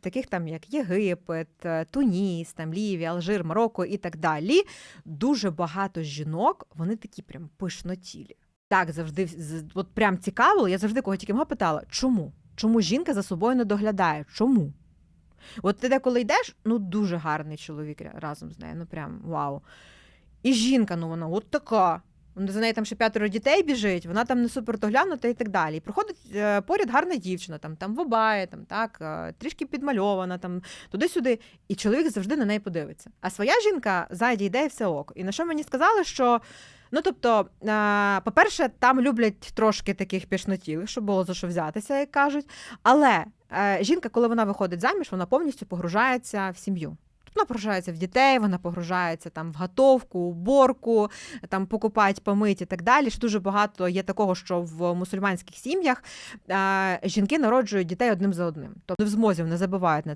таких там як Єгипет, е, Туніс, там Лівія, Алжир, Марокко і так далі, дуже багато жінок, вони такі прям пишнотілі. Так завжди от прям цікавило. Я завжди кого тільки могла питала, чому? Чому жінка за собою не доглядає? Чому? От ти деколи йдеш, ну дуже гарний чоловік разом з нею, ну прям вау. І жінка, ну вона от така. За нею там ще п'ятеро дітей біжить, вона там не супер доглянута і так далі. І проходить е, поряд гарна дівчина, там, там вибає, там, так, е, трішки підмальована, там, туди-сюди. І чоловік завжди на неї подивиться. А своя жінка ззаді йде і все ок. І на що мені сказали, що. Ну, тобто, е, по-перше, там люблять трошки таких пішнотілих, щоб було за що взятися, як кажуть. Але е, жінка, коли вона виходить заміж, вона повністю погружається в сім'ю. Вона погружається в дітей, вона погружається там в готовку, уборку, там покупать, помить і так далі. Ж дуже багато є такого, що в мусульманських сім'ях жінки народжують дітей одним за одним. Тобто в змозі вони забувають на це.